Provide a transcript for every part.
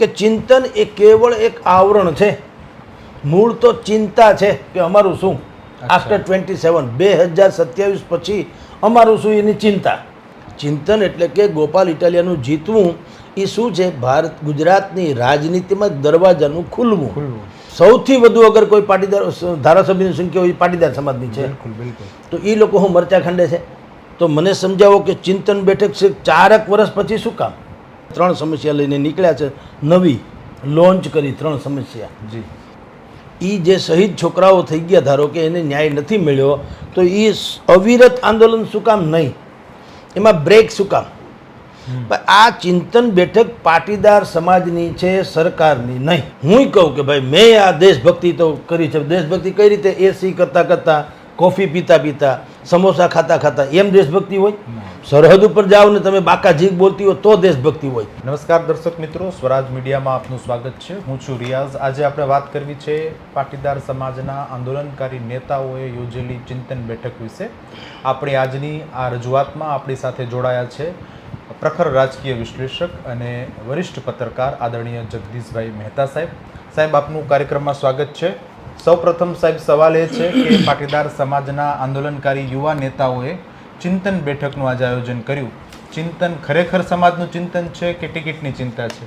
કે ચિંતન એ કેવળ એક આવરણ છે. મૂળ તો ચિંતા છે કે અમારું શું? આફ્ટર ટ્વેન્ટી સેવન બે હજાર સત્યાવીસ પછી અમારું શું? એની ચિંતા. ચિંતન એટલે કે ગોપાલ ઇટાલિયાનું જીતવું એ શું છે? ભારત ગુજરાતની રાજનીતિમાં દરવાજાનું ખુલવું. ખુલ્લું સૌથી વધુ અગર કોઈ પાટીદાર ધારાસભ્યની સંખ્યા હોય પાટીદાર સમાજની છે. તો એ લોકો હું મરચા ખંડે છે. તો મને સમજાવો કે ચિંતન બેઠક છે ચારક વર્ષ પછી શું કામ? ત્રણ સમસ્યા લઈને નીકળ્યા છે. નવી લોન્ચ કરી ત્રણ સમસ્યા. જી. એ જે શહીદ છોકરાઓ થઈ ગયા ધારો કે એને ન્યાય નથી મળ્યો તો એ અવિરત આંદોલન શું કામ નહીં. એમાં બ્રેક શું કામ? આ ચિંતન બેઠક પાટીદાર સમાજની છે સરકારની નહીં. હું કહું કે ભાઈ મેં આ દેશભક્તિ તો કરી છે. દેશભક્તિ કઈ રીતે એસી કરતાં કરતાં કોફી પીતા પીતા સમોસા ખાતા ખાતા એમ દેશભક્તિ હોય? સરહદ ઉપર જાઓ ને તમે બાકા જીગ બોલતી હો તો દેશભક્તિ હોય. નમસ્કાર દર્શક મિત્રો, સ્વરાજ મીડિયામાં આપનું સ્વાગત છે. હું છું રિયાઝ. આજે આપણે વાત કરવી છે પાટીદાર સમાજના આંદોલનકારી નેતાઓએ યોજેલી ચિંતન બેઠક વિશે. આપણી આજની આ રજૂઆતમાં આપણી સાથે જોડાયા છે પ્રખર રાજકીય વિશ્લેષક અને વરિષ્ઠ પત્રકાર આદરણીય જગદીશભાઈ મહેતા સાહેબ. સાહેબ, આપનું કાર્યક્રમમાં સ્વાગત છે. સૌપ્રથમ સાહેબ સવાલ એ છે કે પાટીદાર સમાજના આંદોલનકારી યુવા નેતાઓએ ચિંતન બેઠકનું આજે આયોજન કર્યું. ચિંતન ખરેખર સમાજનું ચિંતન છે કે ટિકિટની ચિંતા છે?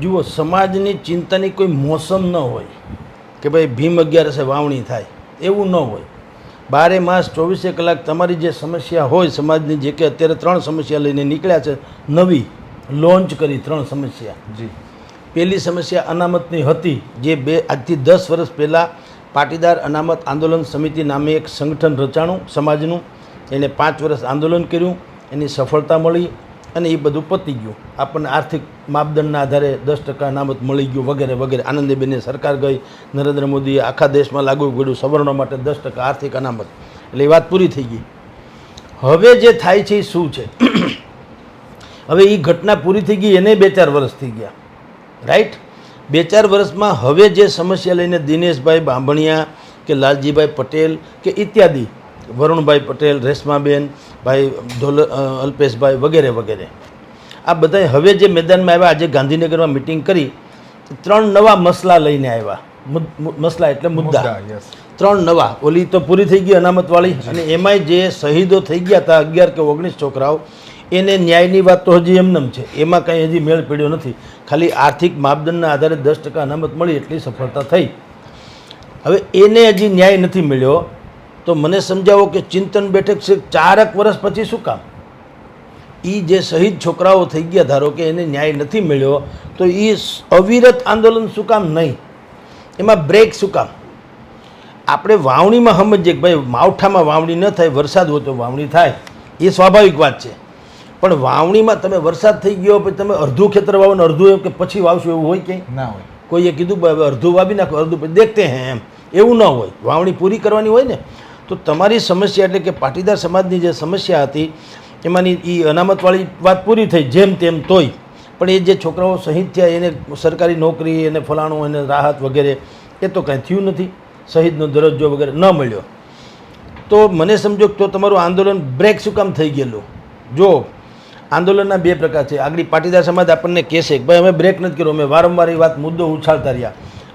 જુઓ સમાજની ચિંતાની કોઈ મોસમ ન હોય કે ભાઈ ભીમ અગિયારસે વાવણી થાય એવું ન હોય. બારે માસ ચોવીસે કલાક તમારી જે સમસ્યા હોય સમાજની જે કે અત્યારે ત્રણ સમસ્યા લઈને નીકળ્યા છે નવી લોન્ચ કરી ત્રણ સમસ્યા. જી. પહેલી સમસ્યા અનામતની હતી, જે બે, આજથી દસ વર્ષ પહેલાં પાટીદાર અનામત આંદોલન સમિતિ નામે એક સંગઠન રચાણું, સમાજનું. એને પાંચ વર્ષ આંદોલન કર્યું, એની સફળતા મળી અને એ બધું પતી ગયું. આપણને આર્થિક માપદંડના આધારે દસ ટકા અનામત મળી ગયું વગેરે વગેરે. આનંદીબેનની સરકાર ગઈ, નરેન્દ્ર મોદીએ આખા દેશમાં લાગુ કર્યું સવર્ણો માટે દસ ટકા આર્થિક અનામત. એટલે એ વાત પૂરી થઈ ગઈ. હવે જે થાય છે એ શું છે? હવે એ ઘટના પૂરી થઈ ગઈ, એને બે ચાર વર્ષ થઈ ગયા. રાઈટ બે ચાર વર્ષમાં હવે જે સમસ્યા લઈને દિનેશભાઈ બાંભણિયા કે લાલજીભાઈ પટેલ કે ઇત્યાદિ વરુણભાઈ પટેલ રેશમાબેન ભાઈ ઢોલ અલ્પેશભાઈ વગેરે વગેરે. આ બધાએ હવે જે મેદાનમાં આવ્યા આજે ગાંધીનગરમાં મિટિંગ કરી ત્રણ નવા મસલા લઈને આવ્યા. મસલા એટલે મુદ્દા. મુદ્દા ત્રણ નવા. ઓલી તો પૂરી થઈ ગઈ અનામતવાળી અને એમાંય જે શહીદો થઈ ગયા હતા અગિયાર કે ઓગણીસ છોકરાઓ એને ન્યાયની વાત તો હજી એમનેમ છે. એમાં કંઈ હજી મેળ પડ્યો નથી. ખાલી આર્થિક માપદંડના આધારે દસ ટકા અનામત મળી એટલી સફળતા થઈ. હવે એને હજી ન્યાય નથી મળ્યો. તો મને સમજાવો કે ચિંતન બેઠક છે ચારક વર્ષ પછી શું કામ? એ જે શહીદ છોકરાઓ થઈ ગયા, ધારો કે એને ન્યાય નથી મળ્યો, તો એ અવિરત આંદોલન શું કામ? નહીં. એમાં બ્રેક શું કામ? આપણે વાવણીમાં સમજીએ કે ભાઈ, માવઠામાં વાવણી ન થાય, વરસાદ હોય તો વાવણી થાય. એ સ્વાભાવિક વાત છે. પણ વાવણીમાં તમે વરસાદ થઈ ગયો પછી તમે અડધું ખેતર વાવો ને અડધું એમ કે પછી વાવશો એવું હોય કે ના હોય. કોઈએ કીધું "ભાઈ અડધું વાવી નાખો અડધું દેખતે હે એમ. એવું ન હોય. વાવણી પૂરી કરવાની હોય ને તો તમારી સમસ્યા એટલે કે પાટીદાર સમાજની જે સમસ્યા હતી એમાંની એ અનામતવાળી વાત પૂરી થઈ જેમ તેમ તોય. પણ એ જે છોકરાઓ શહીદ થયા એને સરકારી નોકરી એને ફલાણું એને રાહત વગેરે એ તો કાંઈ થયું નથી. શહીદનો દરજ્જો વગેરે ન મળ્યો. તો મને સમજો કે તો તમારું આંદોલન બ્રેક શું કામ થઈ ગયેલું? જો આંદોલનના બે પ્રકાર છે. આગળ પાટીદાર સમાજ આપણને કહેશે કે ભાઈ અમે બ્રેક નથી કર્યો. અમે વારંવાર એ વાત મુદ્દો ઉછાળતા રહ્યા.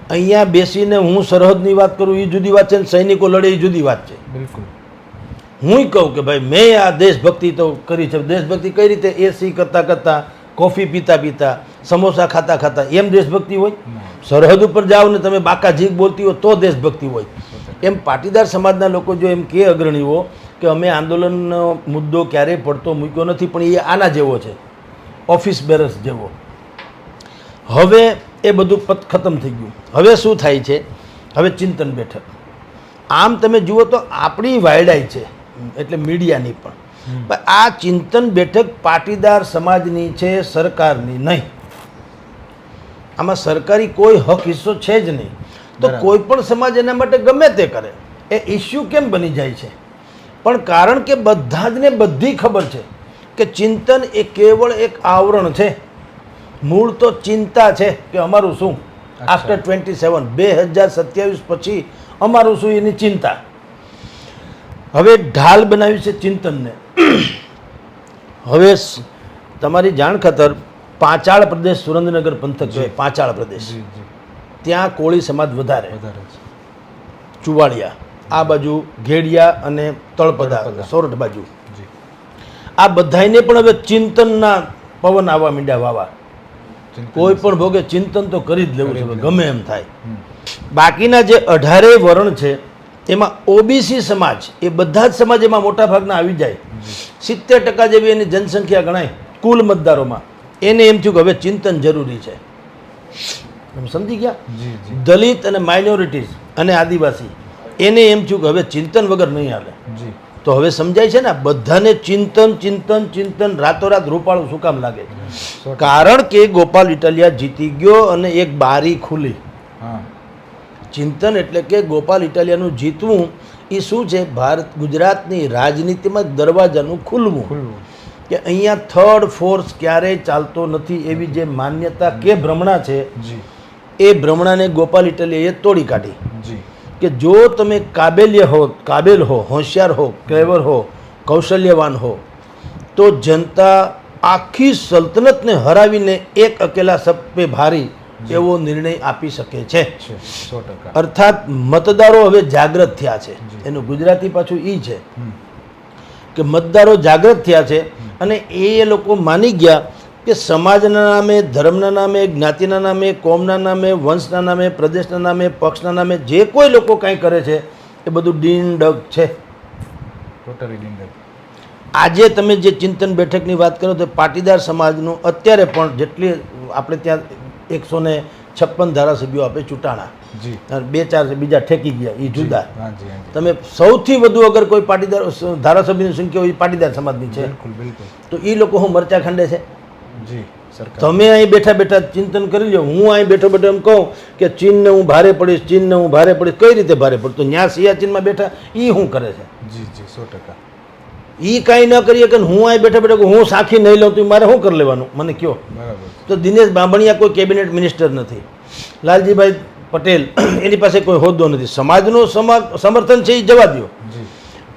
અહીંયા બેસીને હું સરહદની વાત કરું એ જુદી વાત છે ને સૈનિકો લડે એ જુદી વાત છે. બિલકુલ. હું કહું કે ભાઈ મેં આ દેશભક્તિ તો કરી છે. દેશભક્તિ કઈ રીતે? એસી કરતાં કરતાં કોફી પીતા પીતા સમોસા ખાતા ખાતા એમ દેશભક્તિ હોય? સરહદ ઉપર જાઓ ને તમે બાકા જીગ બોલતી હો તો દેશભક્તિ હોય. એમ પાટીદાર સમાજના લોકો જો એમ કે અગ્રણીઓ કે અમે આંદોલનનો મુદ્દો ક્યારેય પડતો મૂક્યો નથી પણ એ આના જેવો છે. ઓફિસ બેરસ જેવો. હવે એ બધું પત ખતમ થઈ ગયું. હવે શું થાય છે? હવે ચિંતન બેઠક. આમ તમે જુઓ તો આપણી વાયડાઈ છે એટલે મીડિયાની પણ. આ ચિંતન બેઠક પાટીદાર સમાજની છે સરકારની નહીં. આમાં સરકારી કોઈ હક હિસ્સો છે જ નહીં. તો કોઈ પણ સમાજ એના માટે ગમે તે કરે. એ ઇસ્યુ કેમ બની જાય છે? પણ કારણ કે બધા જ ને બધી ખબર છે કે ચિંતન એ કેવળ એક આવરણ છે. મૂળ તો ચિંતા છે કે અમારું શું. આફ્ટર ટ્વેન્ટી સેવન બે હજાર સત્યાવીસ પછી અમારું શું? એની ચિંતા. હવે ઢાલ બનાવી છે ચિંતનને. હવે તમારી જાણ ખાતર પાંચાળ પ્રદેશ સુરેન્દ્રનગર પંથક છે પાંચાળ પ્રદેશ. ત્યાં કોળી સમાજ વધારે. વધારે છે. ચુવાડિયા આ બાજુ ઘેડિયા અને તળપદા. સોરઠ બાજુ. આ બધાને પણ હવે ચિંતનના પવન આવવા મીંડ્યા વાવા. કોઈ પણ ભોગે ચિંતન તો કરી જ લેવું છે ગમે એમ થાય. બાકીના જે અઢારેય વરણ છે એમાં ઓબીસી સમાજ એ બધા જ સમાજ એમાં મોટા ભાગના આવી જાય. સિત્તેર ટકા જેવી એની જનસંખ્યા ગણાય કુલ મતદારોમાં. એને એમ થયું કે હવે ચિંતન જરૂરી છે. સમજી ગયા? દલિત અને માઇનોરિટીઝ અને આદિવાસી. એને એમ થયું કે હવે ચિંતન વગર નહીં હાલે. જી. તો હવે સમજાય છે ને બધાને ચિંતન ચિંતન ચિંતન રાતોરાત રૂપાળું શું કામ લાગે કારણ કે ગોપાલ ઇટાલિયા જીતી ગયો અને એક બારી ખુલી. હા. ચિંતન એટલે કે ગોપાલ ઇટાલિયાનું જીતવું એ શું છે? ભારત ગુજરાતની રાજનીતિમાં દરવાજાનું ખુલવું. કે અહીંયા થર્ડ ફોર્સ ક્યારેય ચાલતો નથી એવી જે માન્યતા કે ભ્રમણા છે જી. એ ભ્રમણાને ગોપાલ ઇટાલિયાએ તોડી કાઢી. જી. કે જો તમે કાબેલ્ય હો કાબેલ હો હોશિયાર હો ક્લેવર હો કૌશલ્યવાન હો તો જનતા આખી સલ્તનતને હરાવીને એક અકેલા સપ્પે ભારી એવો નિર્ણય આપી શકે છે. અર્થાત મતદારો હવે જાગૃત થયા છે. એનું ગુજરાતી પાછું એ છે કે મતદારો જાગૃત થયા છે અને એ લોકો માની ગયા કે સમાજના નામે ધર્મના નામે જ્ઞાતિના નામે કોમના નામે વંશના નામે પ્રદેશના નામે પક્ષના નામે જે કોઈ લોકો કાંઈ કરે છે એ બધું ડીનડગ છે. ટોટલી આજે તમે જે ચિંતન બેઠકની વાત કરો તો પાટીદાર સમાજનું અત્યારે પણ જેટલી આપણે ત્યાં એકસો ને છપ્પન ધારાસભ્યો આપે ચૂંટાણા. બે ચાર બીજા ઠેકી ગયા એ જુદા. તમે સૌથી વધુ અગર કોઈ પાટીદાર ધારાસભ્યની સંખ્યા હોય પાટીદાર સમાજની છે. તો એ લોકો હું મરચા ખંડે છે? તમે અહીં બેઠા બેઠા ચિંતન કરી લો હું અહીં બેઠો બેઠો એમ કહું કે ચીનને હું ભારે પડીશ ચીનને હું ભારે પડીશ કઈ રીતે ભારે પડતો ત્યાં સિયાચીનમાં બેઠા એ શું કરે છે? જી જી સો ટકા. એ કાંઈ ન કરીએ કે હું અહીં બેઠા બેઠા હું સાખી નહીં લઉં તો મારે શું કરી લેવાનું? મને કયો. બરાબર. તો દિનેશ બાંભણિયા કોઈ કેબિનેટ મિનિસ્ટર નથી. લાલજીભાઈ પટેલ એની પાસે કોઈ હોદ્દો નથી. સમાજનું સમા સમર્થન છે એ જવા દો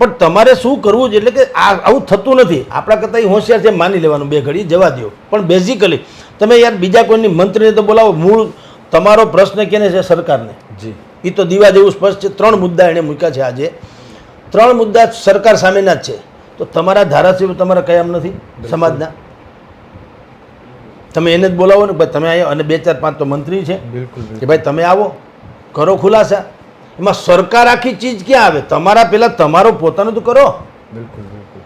પણ તમારે શું કરવું છે? એટલે કે આ આવું થતું નથી. આપણા કરતાં હોશિયાર છે માની લેવાનું બે ઘડી જવા દો પણ બેઝિકલી તમે યાર બીજા કોઈની મંત્રીને તો બોલાવો મૂળ તમારો પ્રશ્ન કેને છે? સરકારને. જી. એ તો દીવા જેવું સ્પષ્ટ છે. ત્રણ મુદ્દા એણે મૂક્યા છે આજે. ત્રણ મુદ્દા સરકાર સામેના જ છે. તો તમારા ધારાસભ્ય તમારા કયામ નથી? સમાજના? તમે એને જ બોલાવો ને ભાઈ તમે અહીંયા અને બે ચાર પાંચ તો મંત્રી છે. બિલકુલ. કે ભાઈ તમે આવો કરો ખુલાસા. એમાં સરકાર આખી ચીજ ક્યાં આવે? તમારા પહેલાં તમારો પોતાનું તો કરો. બિલકુલ બિલકુલ.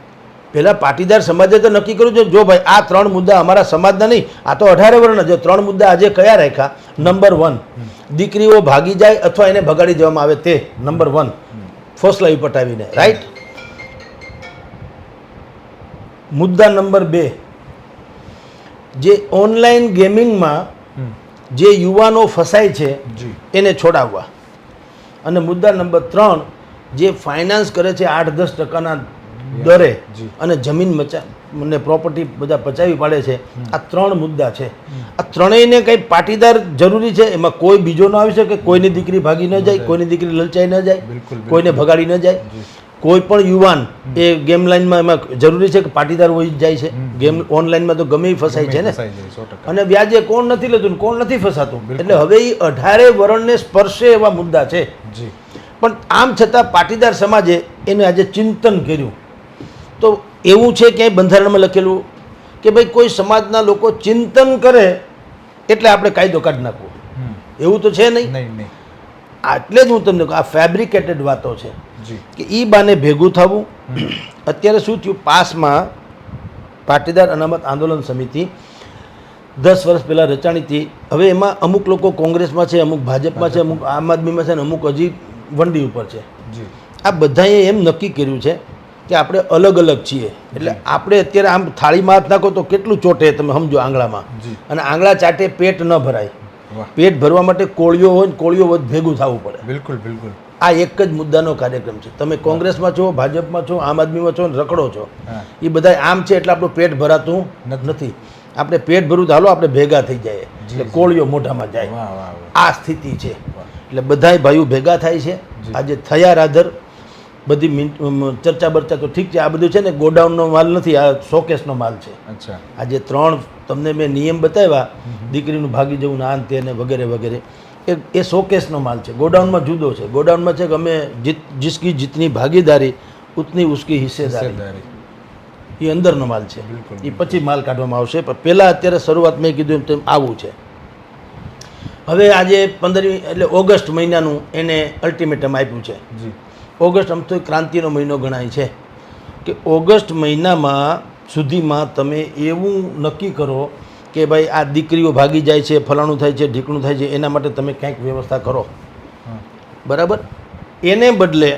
પહેલાં પાટીદાર સમાજે તો નક્કી કર્યું છે જો ભાઈ આ ત્રણ મુદ્દા અમારા સમાજના નહીં આ તો અઢારે વર્ષના જો ત્રણ મુદ્દા આજે કયા રાખ્યા? નંબર વન દીકરીઓ ભાગી જાય અથવા એને ભગાડી દેવામાં આવે તે. નંબર વન ફોસલાવી પટાવીને રાઈટ મુદ્દા નંબર બે જે ઓનલાઈન ગેમિંગમાં જે યુવાનો ફસાય છે એને છોડાવવા. અને મુદ્દા નંબર ત્રણ જે ફાઇનાન્સ કરે છે આઠ દસ ટકાના દરે અને જમીન મચા ને પ્રોપર્ટી બધા પચાવી પાડે છે. આ ત્રણ મુદ્દા છે. આ ત્રણેયને કંઈ પાટીદાર જરૂરી છે? એમાં કોઈ બીજો ન આવી શકે. કોઈની દીકરી ભાગી ન જાય કોઈની દીકરી લલચાઈ ન જાય કોઈને ભગાડી ન જાય. કોઈ પણ યુવાન એ ગેમ લાઈનમાં એમાં જરૂરી છે કે પાટીદાર હોય જ જાય છે. ગેમ ઓનલાઈનમાં તો ગમે ફસાય છે ને. અને વ્યાજે કોણ નથી લેતું કોણ નથી ફસાતું? એટલે હવે એ અઢારે વરણને સ્પર્શે એવા મુદ્દા છે. પણ આમ છતાં પાટીદાર સમાજે એને આજે ચિંતન કર્યું. તો એવું છે ક્યાંય બંધારણમાં લખેલું કે ભાઈ કોઈ સમાજના લોકો ચિંતન કરે એટલે આપણે કાયદો કાઢી નાખવો. એવું તો છે નહીં? આટલે જ હું તમને કહું આ ફેબ્રિકેટેડ વાતો છે. કે એ બાને ભેગું થવું. અત્યારે શું થયું? પાસમાં પાટીદાર અનામત આંદોલન સમિતિ દસ વર્ષ પહેલાં રચાણી હતી. હવે એમાં અમુક લોકો કોંગ્રેસમાં છે અમુક ભાજપમાં છે અમુક આમ આદમીમાં છે અને અમુક હજી વંડી ઉપર છે. આ બધાએ એમ નક્કી કર્યું છે કે આપણે અલગ અલગ છીએ. એટલે આપણે અત્યારે આમ થાળીમાં હાથ નાખો તો કેટલું ચોટે તમે સમજો આંગળામાં. અને આંગળા ચાટે પેટ ન ભરાય. પેટ ભરવા માટે કોળીઓ હોય ને કોળીઓ વધ ભેગું થવું પડે. બિલકુલ બિલકુલ. આ એક જ મુદ્દાનો કાર્યક્રમ છે. તમે કોંગ્રેસમાં છો ભાજપમાં છો આમ આદમીમાં છો ને રખડો છો. એ બધા આમ છે એટલે આપણું પેટ ભરાતું નથી. આપણે પેટ ભરું હાલો આપણે ભેગા થઈ જાય. એટલે કોળીઓ મોઢામાં જાય. આ સ્થિતિ છે. એટલે બધાય ભાઈઓ ભેગા થાય છે. આજે થયા રાધર. બધી ચર્ચા બર્ચા તો ઠીક છે. આ બધું છે ને ગોડાઉનનો માલ નથી આ શોકેસનો માલ છે. અચ્છા. આજે ત્રણ તમને મેં નિયમ બતાવ્યા. દીકરીનું ભાગી જવું ને આ તે ને વગેરે વગેરે. એ એ શોકેસનો માલ છે. ગોડાઉનમાં જુદો છે. ગોડાઉનમાં છે કે અમે જીત જિસકી જીતની ભાગીદારી ઉતની ઉસકી હિસ્સેદારી. એ અંદરનો માલ છે. એ પછી માલ કાઢવામાં આવશે. પણ પહેલાં અત્યારે શરૂઆત મેં કીધું એમ તેમ આવું છે. હવે આજે પંદરમી એટલે ઓગસ્ટ મહિનાનું એને અલ્ટિમેટમ આપ્યું છે. ઓગસ્ટ આમ તો ક્રાંતિનો મહિનો ગણાય છે. કે ઓગસ્ટ મહિનામાં સુધીમાં તમે એવું નક્કી કરો કે ભાઈ આ દીકરીઓ ભાગી જાય છે ફલાણું થાય છે ઢીકણું થાય છે એના માટે તમે કંઈક વ્યવસ્થા કરો. બરાબર? એને બદલે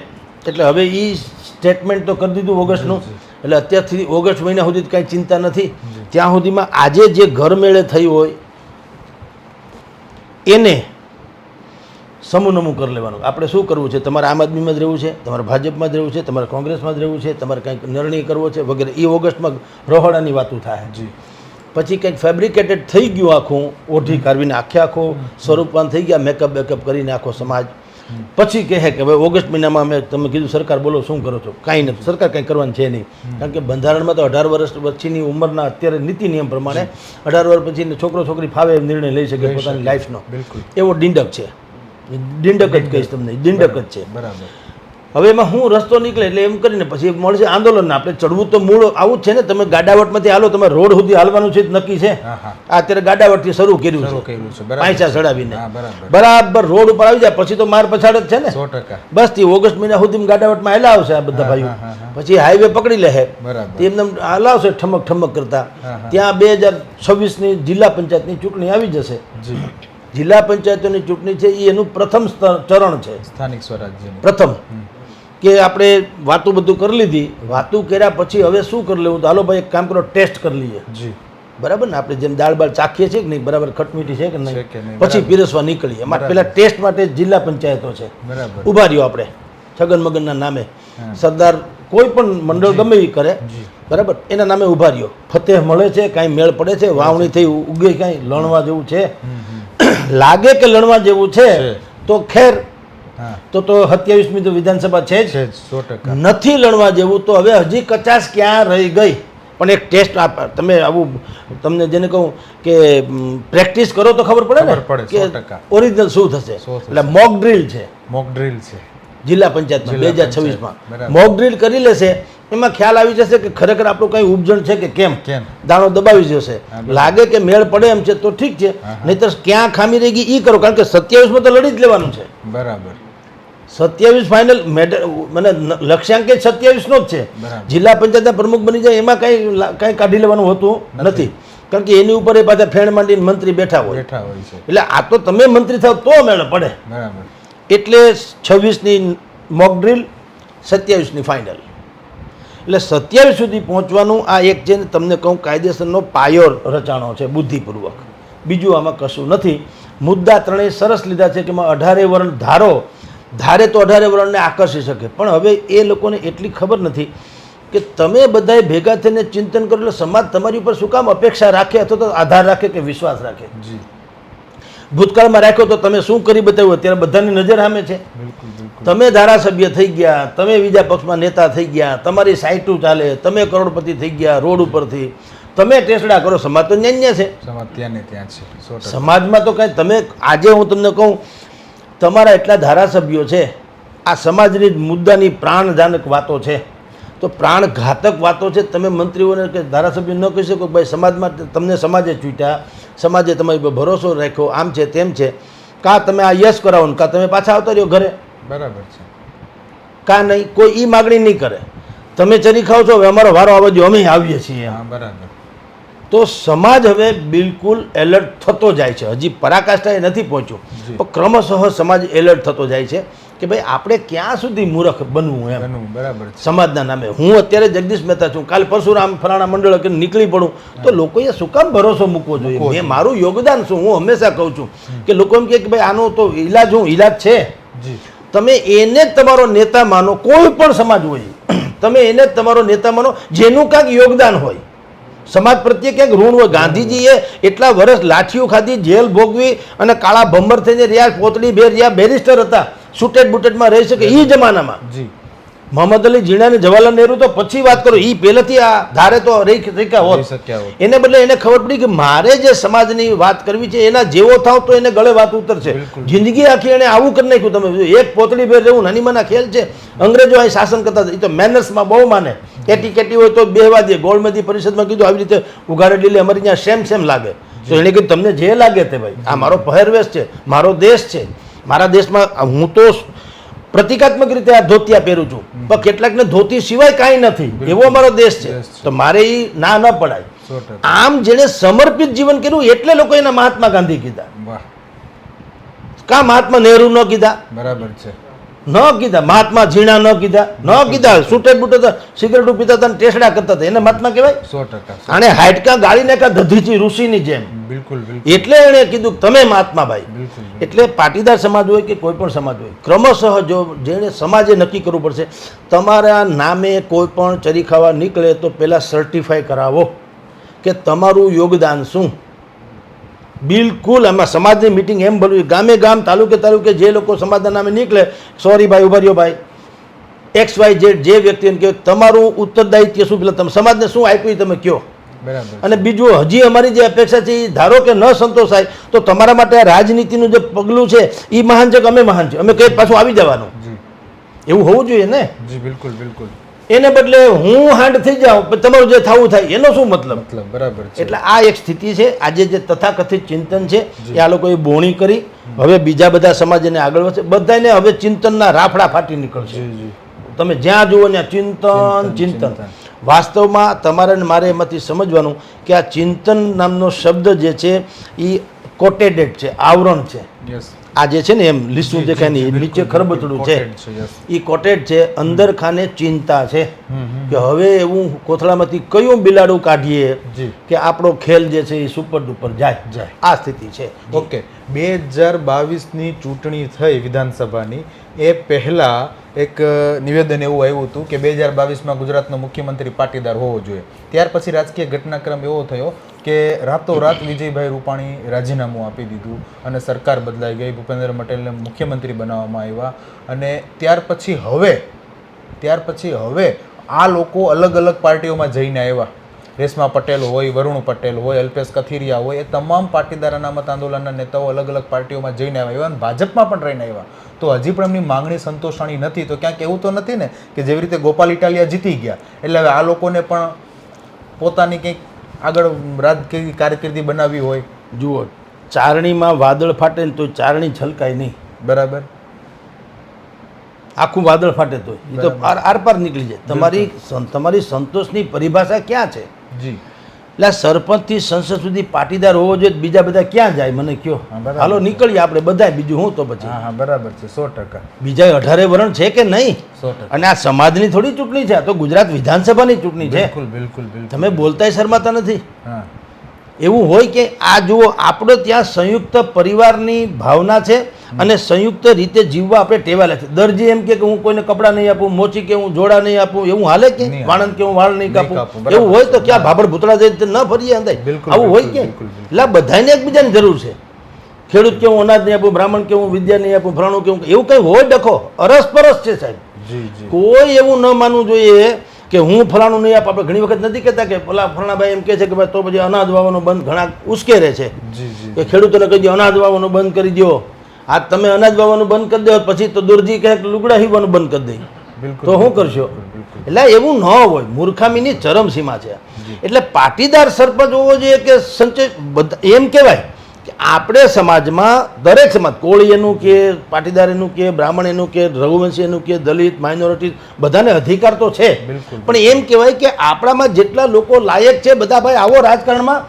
એટલે હવે એ સ્ટેટમેન્ટ તો કરી દીધું ઓગસ્ટનું એટલે અત્યારથી ઓગસ્ટ મહિના સુધી કાંઈ ચિંતા નથી. ત્યાં સુધીમાં આજે જે ઘર મેળે થઈ હોય એને સમૂહ નમું કરી લેવાનું. આપણે શું કરવું છે? તમારે આમ આદમીમાં જ રહેવું છે તમારે ભાજપમાં જ રહેવું છે તમારે કોંગ્રેસમાં જ રહેવું છે તમારે કંઈક નિર્ણય કરવો છે વગેરે. એ ઓગસ્ટમાં રોહડાની વાતો થાય. જી. પછી કંઈક ફેબ્રિકેટેડ થઈ ગયું આખું ઓઢી કાઢવીને આખે આખો સ્વરૂપવાન થઈ ગયા મેકઅપ બેકઅપ કરીને આખો સમાજ. પછી કહે કે ભાઈ ઓગસ્ટ મહિનામાં અમે તમે કીધું સરકાર બોલો શું કરો છો? કાંઈ નથી સરકાર કંઈ કરવાનું છે નહીં. કારણ કે બંધારણમાં તો અઢાર વર્ષ પછીની ઉંમરના અત્યારે નીતિ નિયમ પ્રમાણે અઢાર વર્ષ પછી છોકરો છોકરી ફાવે એમ નિર્ણય લઈ શકે પોતાની લાઈફનો એવો ડિંડક છે. ડિંડક જ કહીશ તમને ડિંડક જ છે. બરાબર. હવે એમાં હું રસ્તો નીકળે એટલે એમ કરીને પછી મળશે આંદોલન આપણે ચડવું તો મૂળ આવું જ છે ને તમે ગાડાવટમાંથી હાલો તમે રોડ સુધી હાલવાનું છે નક્કી છે. અત્યારે ગાડાવટથી શરૂ કર્યું શરૂ છે પાંચા ચડાવીને. બરાબર. રોડ ઉપર આવી જાય પછી તો માર પછાડ જ છે ને. બસથી ઓગસ્ટ મહિના સુધી ગાડાવટમાં હેલા આવશે આ બધા ભાઈઓ. પછી હાઈવે પકડી લે એમને હલાવશે ઠમક ઠમક કરતા. ત્યાં બે હજાર છવ્વીસની જિલ્લા પંચાયતની ચૂંટણી આવી જશે. જિલ્લા પંચાયતોની ચૂંટણી છે એ એનું પ્રથમ ચરણ છે. સ્થાનિક સ્વરાજ્ય પ્રથમ. કે આપણે વાતું બધું કરી લીધી વાતું કર્યા પછી હવે શું કરી લેવું? તો હાલો ભાઈ એક કામ કરો ટેસ્ટ કરી લઈએ. જી. બરાબર ને? આપણે જેમ દાળ બાળ ચાખીએ છીએ કે નહીં બરાબર ખટમીઠી છે કે નહીં? પછી પીરસવા નીકળીએ. એમાં પેલા ટેસ્ટ માટે જિલ્લા પંચાયતો છે. ઊભા ઊભા રહ્યો આપણે છગન મગનના નામે સરદાર કોઈ પણ મંડળ ગમે એ કરે બરાબર? એના નામે ઊભા રહ્યો. ફતેહ મળે છે કાંઈ મેળ પડે છે વાવણી થઈ ઉગે કાંઈ લણવા જેવું છે. લાગે કે લણવા જેવું છે. તો ખેર તો તો સત્યાવીસમી તો વિધાનસભા છે જ. સો ટકા. નથી લડવા જેવું તો હવે હજી કચાશ ક્યાં રહી ગઈ? પણ એક ટેસ્ટ આપ તમે આવું તમને જેને કહું કે પ્રેક્ટિસ કરો તો ખબર પડે ને? કે ઓરિજિનલ શું થશે? એટલે મોક ડ્રીલ છે. મોક ડ્રીલ છે. જિલ્લા પંચાયતમાં બે હજાર છવ્વીસમાં. મોક ડ્રીલ કરી લેશે એમાં ખ્યાલ આવી જશે કે ખરેખર આપણું કઈ ઉપજણ છે કે કેમ? કેમ? દાણો દબાવી જશે. લાગે કે મેળ પડે એમ છે તો ઠીક છે. નહીતર ક્યાં ખામી રહી ગઈ એ કરો કારણ કે સત્યાવીસમાં તો લડી જ લેવાનું છે. બરાબર. સત્યાવીસ ફાઇનલ મેડલ મને લક્ષ્યાંક સત્યાવીસનો જ છે. જિલ્લા પંચાયતના પ્રમુખ બની જાય એમાં કાંઈ કંઈ કાંઈ કાઢી લેવાનું હોતું નથી. કારણ કે એની ઉપર એ પાછા ફેણ માંડીને મંત્રી બેઠા હોય. બેઠા હોય છે. એટલે આ તો તમે મંત્રી થાવ તો મેળ પડે. બરાબર. એટલે છવ્વીસની મોક ડ્રીલ સત્યાવીસની ફાઇનલ એટલે સત્યાવીસ સુધી પહોંચવાનું આ એક છે ને તમને કહું કાયદેસરનો પાયો રચાણો છે બુદ્ધિપૂર્વક. બીજું આમાં કશું નથી. મુદ્દા ત્રણેય સરસ લીધા છે કે એમાં અઢારે વર્ણ ધારો ધારે તો અઢારે વરણને આકર્ષી શકે. પણ હવે એ લોકોને એટલી ખબર નથી કે તમે બધાએ ભેગા થઈને ચિંતન કરો એટલે સમાજ તમારી ઉપર શું કામ અપેક્ષા રાખે અથવા તો આધાર રાખે કે વિશ્વાસ રાખે? જી. ભૂતકાળમાં રાખ્યો તો તમે શું કરી બતાવ્યું? અત્યારે બધાની નજર સામે છે. તમે ધારાસભ્ય થઈ ગયા તમે બીજા પક્ષમાં નેતા થઈ ગયા તમારી સાઇટું ચાલે તમે કરોડપતિ થઈ ગયા રોડ ઉપરથી. તમે ટેસડા કરો સમાજ તો ન્યાન્ય છે. સમાજ ત્યાં ને ત્યાં છે સમાજમાં તો કાંઈ તમે આજે હું તમને કહું તમારા એટલા ધારાસભ્યો છે આ સમાજની જ મુદ્દાની પ્રાણજાનક વાતો છે. તો પ્રાણઘાતક વાતો છે તમે મંત્રીઓને કે ધારાસભ્ય ન કહી શકો ભાઈ સમાજમાં તમને સમાજે ચૂંટ્યા સમાજે તમારી પર ભરોસો રાખ્યો આમ છે તેમ છે. કાં તમે આ યશ કરાવો ને કાં તમે પાછા આવતા રહ્યો ઘરે? બરાબર છે. કાં નહીં? કોઈ એ માગણી નહીં કરે. તમે ચરી ખાવ છો હવે અમારો વારો આવવા દો અમે આવીએ છીએ. હા બરાબર. તો સમાજ હવે બિલકુલ એલર્ટ થતો જાય છે. હજી પરાકાષ્ઠાએ નથી પહોંચ્યો. પણ ક્રમશઃ સમાજ એલર્ટ થતો જાય છે કે ભાઈ આપણે ક્યાં સુધી મૂર્ખ બનવું એમ? બરાબર સમાજના નામે. હું અત્યારે જગદીશ મહેતા છું. કાલ પરશુરામ ફલાણા મંડળ કે નીકળી પડું તો લોકોએ શું કામ ભરોસો મૂકવો જોઈએ? મેં મારું યોગદાન શું? હું હંમેશા કહું છું કે લોકો એમ કે ભાઈ આનો તો ઈલાજ હું ઈલાજ છે. તમે એને જ તમારો નેતા માનો. કોઈ પણ સમાજ હોય તમે એને જ તમારો નેતા માનો જેનું કાંઈક યોગદાન હોય. સમાજ પ્રત્યે ક્યાંક ઋણ હોય. ગાંધીજીએ એટલા વર્ષ લાઠીઓ ખાધી, જેલ ભોગવી અને કાળા ભંબર થઈને રહ્યા પોતળી ભેર રહ્યા બેરિસ્ટર હતા. સુટેડ બુટેડમાં રહી શકે એ જમાનામાં. મોહમ્મદ અલી જીણા અને જવાહરલાલ નહેરુ તો પછી વાત કરો. એ પહેલેથી આ ધારે તો શક્યા હોત. એને બદલે એને ખબર પડી કે મારે જે સમાજની વાત કરવી છે એના જેવો થાવ તો એને ગળે વાત ઉતરશે. જિંદગી આખી એને આવું કરી નાખ્યું. તમે એક પોતળી ભેર રહેવું નાનીમાના ખેલ છે? અંગ્રેજો અહીં શાસન કરતા એ તો મેનર્સમાં બહુ માને. કેટી કેટી હોય તો બેહવા દે ગોળમેદી પરિષદમાં કીધું આવી રીતે ઉઘાડે લીલે. અમારી ત્યાં સેમ સેમ લાગે. તો એણે કીધું તમને જે લાગે તે ભાઈ. આ મારો પહેરવેશ છે. મારો દેશ છે. મારા દેશમાં હું તો પ્રતિકાત્મક રીતે આ ધોતિયા પહેરું છું. પણ કેટલાકને ધોતી સિવાય કાંઈ નથી. એવો અમારો દેશ છે. તો મારે એ ના ન પડાય. આમ જેણે સમર્પિત જીવન કર્યું એટલે લોકો એને મહાત્મા ગાંધી કીધા. કા મહાત્મા નહેરુ ન કીધા? બરાબર છે. ન કીધા મહાત્મા ઝીણા ન કીધા ન કીધા સૂટે બૂટે સિગરેટ પીતા હતા ટેસડા કરતા હતા. એને મહાત્મા કહેવાય? સો ટકા અને હાડકા ગાળીને કા દધીચી ઋષિની જેમ. બિલકુલ એટલે એણે કીધું તમે મહાત્મા ભાઈ. એટલે પાટીદાર સમાજ હોય કે કોઈ પણ સમાજ હોય ક્રમશઃ જો જેણે સમાજે નક્કી કરવું પડશે તમારા નામે કોઈ પણ ચરી ખાવા નીકળે તો પહેલાં સર્ટિફાય કરાવો કે તમારું યોગદાન શું? બિલકુલ આમાં સમાજની મિટિંગ એમ ભરવી ગામે ગામ તાલુકે તાલુકે જે લોકો સમાજના નામે નીકળે સોરી ભાઈ ઊભા રહ્યો ભાઈ. એક્સ વાય જેડ જે વ્યક્તિને કહે તમારું ઉત્તરદાયિત્વ શું પેલા તમે સમાજને શું આપ્યું તમે કહો. અને બીજું હજી અમારી જે અપેક્ષા છે એ ધારો કે ન સંતોષાય તો તમારા માટે આ રાજનીતિનું જે પગલું છે એ મહાન છે કે અમે મહાન છે? અમે કંઈક પાછું આવી જવાનું. એવું હોવું જોઈએ ને? જી બિલકુલ બિલકુલ. એને બદલે હું હાંડ થઈ જાઉં તમારું જે થવું થાય એનો શું મતલબ? મતલબ બરાબર છે. એટલે આ એક સ્થિતિ છે. આજે જે તથાકથિત ચિંતન છે એ આ લોકોએ બોણી કરી. હવે બીજા બધા સમાજ એને આગળ વધશે. બધાને હવે ચિંતનના રાફડા ફાટી નીકળશે. તમે જ્યાં જુઓ ત્યાં ચિંતન ચિંતન, ચિંતન. ચિંતન. વાસ્તવમાં તમારે મારે એમાંથી સમજવાનું કે આ ચિંતન નામનો શબ્દ જે છે એ કોટેડેડ છે આવરણ છે. યસ. આ જે છે ને એમ લીસું દેખાય ને નીચે ખરબચડું છે. એ કોટેડ છે અંદર ખાને ચિંતા છે. કે હવે એવું કોથળામાંથી કયું બિલાડું કાઢીએ કે આપણો ખેલ જે છે એ સુપર ડુપર જાય. જાય. આ સ્થિતિ છે. ઓકે. બે હજાર બાવીસની ચૂંટણી થઈ વિધાનસભાની, એ પહેલાં એક નિવેદન એવું આવ્યું હતું કે બે હજાર બાવીસમાં ગુજરાતનો મુખ્યમંત્રી પાટીદાર હોવો જોઈએ. ત્યાર પછી રાજકીય ઘટનાક્રમ એવો થયો કે રાતોરાત વિજયભાઈ રૂપાણી રાજીનામું આપી દીધું અને સરકાર બદલાઈ ગઈ, ભૂપેન્દ્ર પટેલને મુખ્યમંત્રી બનાવવામાં આવ્યા અને ત્યાર પછી હવે, ત્યાર પછી હવે આ લોકો અલગ અલગ પાર્ટીઓમાં જઈને આવ્યા. રેશમા પટેલ હોય વરુણ પટેલ હોય અલ્પેશ કથિરિયા હોય એ તમામ પાટીદાર અનામત આંદોલનના નેતાઓ અલગ અલગ પાર્ટીઓમાં જઈને આવ્યા. અને ભાજપમાં પણ રહીને આવ્યા. તો હજી પણ એમની માંગણી સંતોષાણી નથી. તો ક્યાંક એવું તો નથી ને કે જેવી રીતે ગોપાલ ઇટાલિયા જીતી ગયા. એટલે હવે આ લોકોને પણ પોતાની કંઈક આગળ રાજકીય કારકિર્દી બનાવવી હોય. જુઓ ચારણીમાં વાદળ ફાટે ને તો ચારણી છલકાય નહીં. બરાબર. આખું વાદળ ફાટે તો એ તો આર આર પાર નીકળી જાય. તમારી તમારી સંતોષની પરિભાષા ક્યાં છે? જી. એટલે સરપંચથી સંસદ સુધી પાટીદાર હોવો જોઈએ તો બીજા બધા ક્યાં જાય? મને કયો. હાલો નીકળીએ આપણે બધા બીજું હું તો પછી? હા બરાબર છે સો ટકા. બીજા અઢારે વરણ છે કે નહીં? સો ટકા. અને આ સમાજની થોડી ચૂંટણી છે આ તો ગુજરાત વિધાનસભાની ચૂંટણી છે. બિલકુલ બિલકુલ બિલકુલ. તમે બોલતાય શરમાતા નથી? હા. એવું હોય કે આ જુઓ આપણે ત્યાં સંયુક્ત પરિવારની ભાવના છે અને સંયુક્ત રીતે જીવવા આપણે ટેવાયેલા છે. દરજી એમ કે હું કોઈને કપડાં નહીં આપું મોચી કે હું જોડા નહીં આપું એવું હાલે કે? વાણંદ કે હું વાળ નહીં કાપું? એવું હોય તો ક્યાં ભાભડ ભૂતળા જઈને તે ન ફરીએ બિલકુલ, આવું હોય કે. એટલે બધાને એકબીજાની જરૂર છે. ખેડૂત કે હું અનાજ નહીં આપું બ્રાહ્મણ કે હું વિદ્યા નહીં આપું ભ્રાણું કે હું એવું કંઈ હોય ડખો? અરસપરસ છે સાહેબ. કોઈ એવું ન માનવું જોઈએ કે હું ફલાણું નહીં આપ. આપણે ઘણી વખત નથી કહેતા કે પેલા ફલાણાભાઈ એમ કહે છે કે ભાઈ તો પછી અનાજ વાવવાનું બંધ ઘણા ઉશ્કેરે છે. કે ખેડૂતોને કહી દો અનાજ વાવવાનું બંધ કરી દો આ તમે અનાજ વાવવાનું બંધ કરી દો પછી તો દરજી કહે લુગડા હીવાનું બંધ કરી દે. તો શું કરશો? એટલે એવું ન હોય. મૂર્ખામીની ચરમસીમા છે. એટલે પાટીદાર સરપંચ હોવો જોઈએ કે સંચય બધા એમ કહેવાય કે આપણે સમાજમાં દરેક સમાજ કોળી એનું કે પાટીદાર એનું કે બ્રાહ્મણ એનું કે રઘુવંશી એનું કે દલિત માઇનોરિટી બધાને અધિકાર તો છે. પણ એમ કહેવાય કે આપણામાં જેટલા લોકો લાયક છે બધા ભાઈ આવો રાજકારણમાં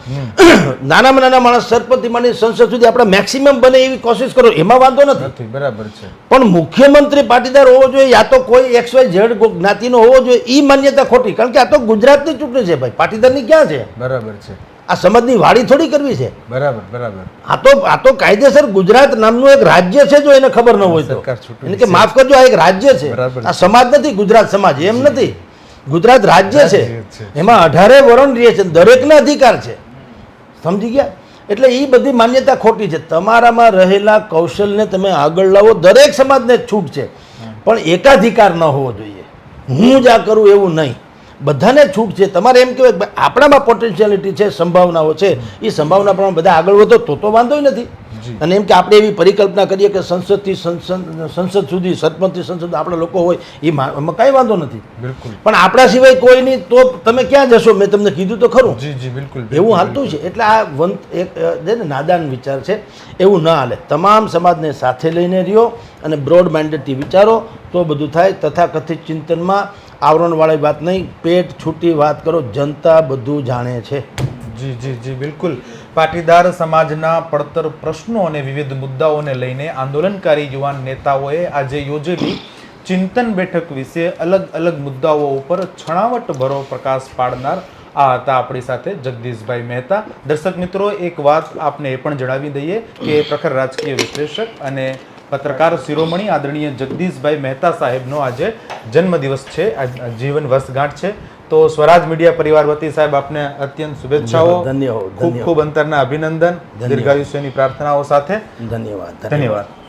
નાનામાં નાના માણસ સરપંચથી માંડી સંસદ સુધી આપણે મેક્સિમમ બને એવી કોશિશ કરો. એમાં વાંધો નથી. બરાબર છે. પણ મુખ્યમંત્રી પાટીદાર હોવો જોઈએ યા તો કોઈ એક્સ વાય ઝેડ જ્ઞાતિનો હોવો જોઈએ એ માન્યતા ખોટી. કારણ કે આ તો ગુજરાતની ચૂંટણી છે ભાઈ પાટીદારની ક્યાં છે? બરાબર છે. આ સમાજની વાડી થોડી કરવી છે? બરાબર બરાબર. આ તો આ તો કાયદેસર ગુજરાત નામનું એક રાજ્ય છે જો એને ખબર ન હોય તો. એટલે કે માફ કરજો આ એક રાજ્ય છે. આ સમાજ નથી ગુજરાત સમાજ એમ નથી. ગુજરાત રાજ્ય છે. એમાં અઢારે વરણ રહે છે દરેકને અધિકાર છે. સમજી ગયા? એટલે એ બધી માન્યતા ખોટી છે. તમારામાં રહેલા કૌશલને તમે આગળ લાવો. દરેક સમાજને છૂટ છે. પણ એકાધિકાર ન હોવો જોઈએ. હું જ આ કરું એવું નહીં. બધાને છૂટ છે. તમારે એમ કહેવાય કે આપણામાં પોટેન્શિયાલિટી છે સંભાવનાઓ છે. એ સંભાવના પ્રમાણે બધા આગળ વધો તો તો વાંધો નથી. અને એમ કે આપણે એવી પરિકલ્પના કરીએ કે સંસદથી સંસદ સંસદ સુધી સરપંચથી સંસદ આપણા લોકો હોય એ એમાં કાંઈ વાંધો નથી. બિલકુલ. પણ આપણા સિવાય કોઈ નહીં તો તમે ક્યાં જશો? મેં તમને કીધું તો ખરું. જી જી બિલકુલ એવું હાલતું છે. એટલે આ વંત એક નાદાન વિચાર છે. એવું ન હાલે. તમામ સમાજને સાથે લઈને રહ્યો અને બ્રોડ માઇન્ડેડથી વિચારો તો બધું થાય. તથાકથિત ચિંતનમાં આવરણવાળી વાત નહીં, પેટ છૂટી વાત કરો, જનતા બધું જાણે છે. જી જી જી, બિલકુલ. પાટીદાર સમાજના પડતર પ્રશ્નો અને વિવિધ મુદ્દાઓને લઈને આંદોલનકારી યુવાન નેતાઓએ આજે યોજેલી ચિંતન બેઠક વિશે અલગ અલગ મુદ્દાઓ ઉપર છણાવટ ભરો પ્રકાશ પાડનાર આ હતા આપણી સાથે જગદીશભાઈ મહેતા. દર્શક મિત્રો, એક વાત આપને એ પણ જણાવી દઈએ કે પ્રખર રાજકીય વિશ્લેષક અને પત્રકાર શિરોમણી આદરણીય જગદીશભાઈ મહેતા સાહેબનો આજે જન્મદિવસ છે. જીવન વર્ષગાંઠ છે. તો સ્વરાજ મીડિયા પરિવાર વતી સાહેબ આપને અત્યંત શુભેચ્છાઓ. ધન્ય ખૂબ. ખૂબ અંતરના અભિનંદન. દીર્ઘાયુષ્યની પ્રાર્થનાઓ સાથે. ધન્યવાદ. ધન્યવાદ.